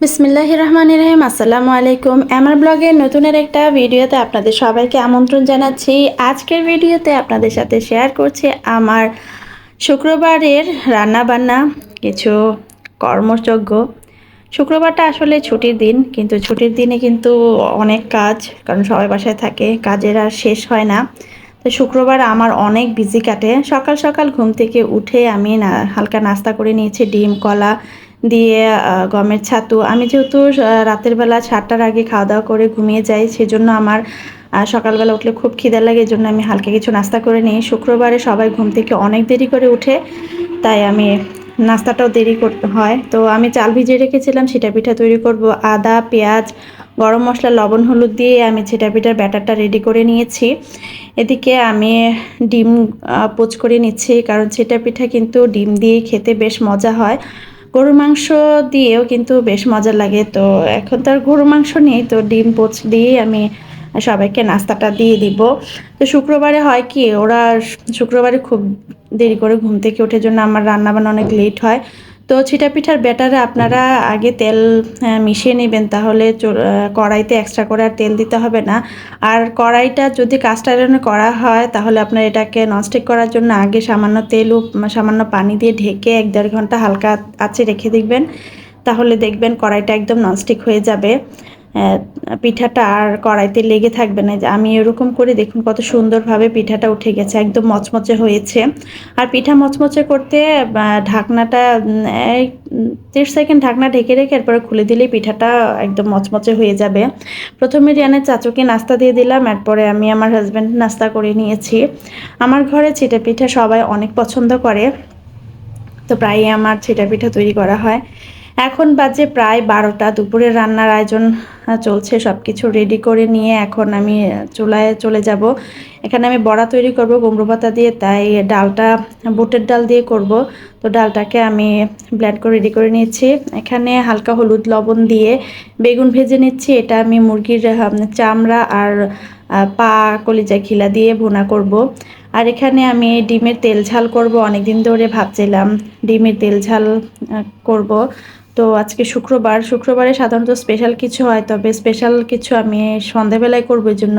বিসমিল্লাহ রহমান রহিম, আসসালামু আলাইকুম। আমার ব্লগের নতুনের একটা ভিডিওতে আপনাদের সবাইকে আমন্ত্রণ জানাচ্ছি। আজকের ভিডিওতে আপনাদের সাথে শেয়ার করছি আমার শুক্রবারের রান্নাবান্না, কিছু কর্মযজ্ঞ। শুক্রবারটা আসলে ছুটির দিন, কিন্তু ছুটির দিনে কিন্তু অনেক কাজ, কারণ সবাই বাসায় থাকে, কাজের আর শেষ হয় না। তো শুক্রবার আমার অনেক বিজি কাটে। সকাল সকাল ঘুম থেকে উঠে আমি না, হালকা নাস্তা করে নিয়েছি, ডিম, কলা দিয়ে গমের ছাতু। আমি যেহেতু রাতের বেলা সাতটার আগে খাওয়া দাওয়া করে ঘুমিয়ে যাই, সেজন্য আমার সকালবেলা উঠলে খুব খিদে লাগে জন্য আমি হালকা কিছু নাস্তা করে নিই। শুক্রবারে সবাই ঘুম থেকে অনেক দেরি করে উঠে, তাই আমি নাস্তাটাও দেরি করতে হয়। তো আমি চাল ভিজিয়ে রেখেছিলাম, সেটা পিঠা তৈরি করব। আদা, পেঁয়াজ, গরম মশলা, লবণ, হলুদ দিয়ে আমি ছিটা পিঠার ব্যাটারটা রেডি করে নিয়েছি। এদিকে আমি ডিম পোচ করে নিচ্ছি, কারণ ছিটা পিঠা কিন্তু ডিম দিয়ে খেতে বেশ মজা হয়। গরুর মাংস দিয়েও কিন্তু বেশ মজা লাগে। তো এখন তো আর গরুর মাংস নেই, তো ডিম, পোচ দিয়ে আমি সবাইকে নাস্তাটা দিয়ে দিব। তো শুক্রবারে হয় কি, ওরা শুক্রবারে খুব দেরি করে ঘুম থেকে ওঠে জন্য আমার রান্না বান্না অনেক লেট হয়। তো ছিটা পিঠার ব্যাটারে আপনারা আগে তেল মিশিয়ে নেবেন, তাহলে কড়াইতে এক্সট্রা করে আর তেল দিতে হবে না। আর কড়াইটা যদি কাস্ট আয়রনে করা হয়, তাহলে আপনার এটাকে ননস্টিক করার জন্য আগে সামান্য তেল ও সামান্য পানি দিয়ে ঢেকে এক দেড় ঘণ্টা হালকা আছে রেখে দেখবেন। তাহলে দেখবেন কড়াইটা একদম ননস্টিক হয়ে যাবে। পিঠাটা আর কড়াইতে লেগে থাকবে না। যে আমি এরকম করে দেখুন কত সুন্দরভাবে পিঠাটা উঠে গেছে, একদম মচমচে হয়েছে। আর পিঠা মচমচে করতে ঢাকনাটা তিরিশ সেকেন্ড ঢাকনা ঢেকে রেখে এরপরে খুলে দিলেই পিঠাটা একদম মচমচে হয়ে যাবে। প্রথমে রিয়ানের চাচুকে নাস্তা দিয়ে দিলাম, এরপরে আমি আমার হাজব্যান্ড নাস্তা করে নিয়েছি। আমার ঘরে চিটা পিঠা সবাই অনেক পছন্দ করে, তো প্রায়ই আমার ছিটা পিঠা তৈরি করা হয়। এখন বাজে প্রায় বারোটা দুপুরের রান্নার আয়োজন চলছে সব কিছু রেডি করে নিয়ে এখন আমি চুলায় চলে যাব। এখানে আমি বড়া তৈরি করব, কুমড়ো পাতা দিয়ে, তাই ডালটা, বুটের ডাল দিয়ে করব। তো ডালটাকে আমি ব্ল্যান্ড করে রেডি করে নিয়েছি। এখানে হালকা হলুদ লবণ দিয়ে বেগুন ভেজে নিচ্ছি। এটা আমি মুরগির চামড়া আর পা কলিজা খিলা দিয়ে ভুনা করব। আর এখানে আমি ডিমের তেল ঝাল করব। অনেকদিন ধরে ভাবছিলাম ডিমের তেল ঝাল করব। তো আজকে শুক্রবার, শুক্রবারে সাধারণত স্পেশাল কিছু হয়, তবে স্পেশাল কিছু আমি সন্ধ্যাবেলায় করব, এই জন্য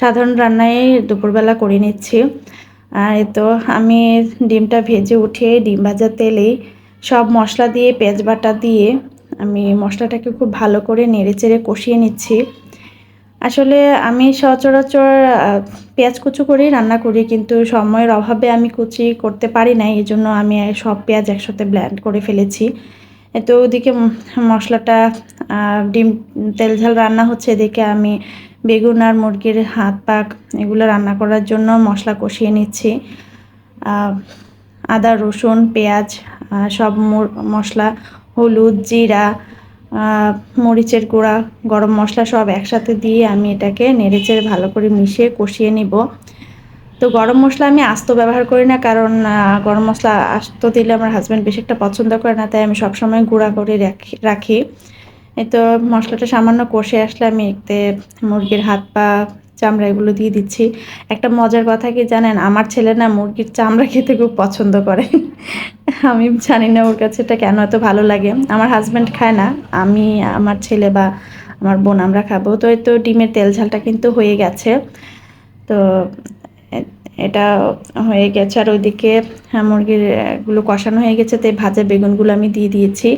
সাধারণ রান্নায় দুপুরবেলা করে নিচ্ছি। আর তো আমি ডিমটা ভেজে উঠিয়ে ডিম ভাজা তেলেই সব মশলা দিয়ে, পেঁয়াজ বাটা দিয়ে আমি মশলাটাকে খুব ভালো করে নেড়ে চেড়ে কষিয়ে নিচ্ছি। আসলে আমি সচরাচর পেঁয়াজ কুচু করেই রান্না করি, কিন্তু সময়ের অভাবে আমি কুচি করতে পারি না এই জন্য আমি সব পেঁয়াজ একসাথে ব্ল্যান্ড করে ফেলেছি। তো ওদিকে মশলাটা ডিম, তেল ঝাল রান্না হচ্ছে। এদিকে আমি বেগুন আর মুরগির হাত পাক এগুলো রান্না করার জন্য মশলা কষিয়ে নিচ্ছি। আদা, রসুন, পেঁয়াজ সব মশলা, হলুদ, জিরা মরিচের গুঁড়া, গরম মশলা সব একসাথে দিয়ে আমি এটাকে নেড়েচেড়ে ভালো করে মিশিয়ে কষিয়ে নিব। তো গরম মশলা আমি আস্ত ব্যবহার করি না, কারণ গরম মশলা আস্ত দিলে আমার হাজব্যান্ড বেশি একটা পছন্দ করে না, তাই আমি সবসময় গুঁড়া করে রাখি রাখি। তো মশলাটা সামান্য কষে আসলে আমি এতে মুরগির হাত পা, চামড়া এগুলো দিয়ে দিচ্ছি। একটা মজার কথা কি জানেন, আমার ছেলে না মুরগির চামড়া খেতে খুব পছন্দ করে। আমি জানি না ওর কাছে এটা কেন এত ভালো লাগে। আমার হাজব্যান্ড খায় না, আমি, আমার ছেলে বা আমার বোন আমরা খাব। তো এই তো ডিমের তেল ঝালটা কিন্তু হয়ে গেছে। তো এটা হয়ে গেছে। আর ওইদিকে হ্যাঁ, মুরগির আহ, গুলো কষানো হয়ে গেছে। তাই ভাজা বেগুনগুলো আমি দিয়ে দিয়েছি।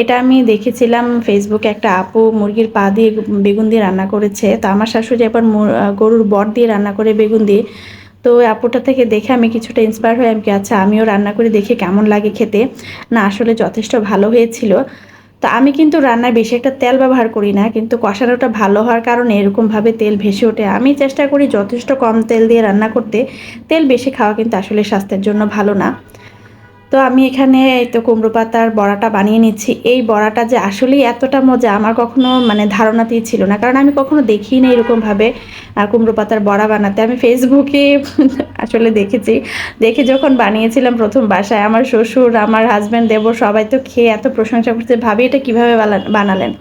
এটা আমি দেখেছিলাম ফেসবুকে একটা আপু মুরগির পা দিয়ে বেগুন দিয়ে রান্না করেছে। তো আমার শাশুড়ি আবার গরুর বট দিয়ে রান্না করে বেগুন দিয়ে। তো আপুটা থেকে দেখে আমি কিছুটা ইন্সপায়ার হয়ে আমি আচ্ছা আমিও রান্না করে দেখে কেমন লাগে খেতে। না আসলে যথেষ্ট ভালো হয়েছিল। তো আমি কিন্তু রান্নায় বেশি একটা তেল ব্যবহার করি না, কিন্তু কষানোটা ভালো হওয়ার কারণে এরকমভাবে তেল ভেসে ওঠে। আমি চেষ্টা করি যথেষ্ট কম তেল দিয়ে রান্না করতে। তেল বেশি খাওয়া কিন্তু আসলে স্বাস্থ্যের জন্য ভালো না। তো আমি এখানে তো কুমড়ো পাতার বড়াটা বানিয়ে নিচ্ছি। এই বড়াটা যে আসলেই এতটা মজা আমার কখনো মানে ধারণাতেই ছিল না। কারণ আমি কখনো দেখিই না এরকমভাবে কুমড়ো পাতার বড়া বানাতে। আমি ফেসবুকে আসলে দেখেছি। দেখে যখন বানিয়েছিলাম প্রথম বাসায়, আমার শ্বশুর, আমার হাজব্যান্ড দেবর সবাই তো খেয়ে এত প্রশংসা করছে, ভাবি, এটা কীভাবে বানালেন?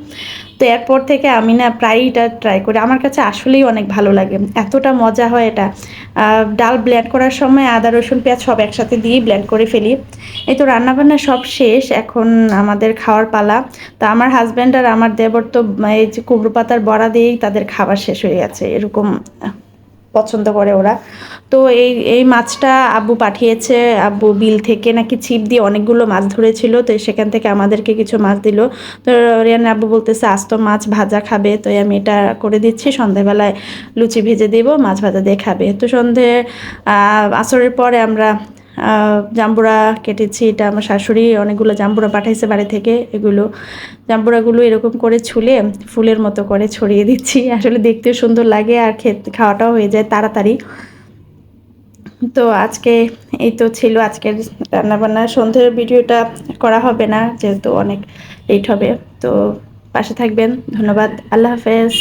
তো এরপর থেকে আমি না প্রায়ই এটা ট্রাই করি। আমার কাছে আসলেই অনেক ভালো লাগে। এতটা মজা হয় এটা। ডাল ব্লেন্ড করার সময় আদা, রসুন, পেঁয়াজ সব একসাথে দিয়ে ব্লেন্ড করে ফেলি। এই তো রান্নাবান্না সব শেষ, এখন আমাদের খাওয়ার পালা। তা আমার হাজব্যান্ড আর আমার দেবর তো এই যে কুমড়ো পাতার বড়া দিয়েই তাদের খাবার শেষ হয়ে গেছে, এরকম পছন্দ করে ওরা। তো এই এই মাছটা আব্বু পাঠিয়েছে, আব্বু বিল থেকে নাকি ছিপ দিয়ে অনেকগুলো মাছ ধরেছিল, তো সেখান থেকে আমাদেরকে কিছু মাছ দিল। তো রিয়ান আব্বু বলতেছে আস্ত মাছ ভাজা খাবে, তো আমি এটা করে দিচ্ছি, সন্ধেবেলায় লুচি ভেজে দেবো, মাছ ভাজা দিয়ে খাবে। তো সন্ধে আসরের পরে আমরা জাম্বুরা কেটেছি, এটা আমার শাশুড়ি অনেকগুলো জাম্বুরা পাঠাইছে বাড়ি থেকে, এগুলো জাম্বুরাগুলো এরকম করে ছুলে ফুলের মতো করে ছড়িয়ে দিচ্ছি। আসলে দেখতেও সুন্দর লাগে আর খেতে, খাওয়াটাও হয়ে যায় তাড়াতাড়ি। তো আজকে এই তো ছিল আজকের রান্নাবান্না। সন্ধ্যের ভিডিওটা করা হবে না, যেহেতু অনেক লেট হবে। তো পাশে থাকবেন, ধন্যবাদ, আল্লাহ হাফেজ।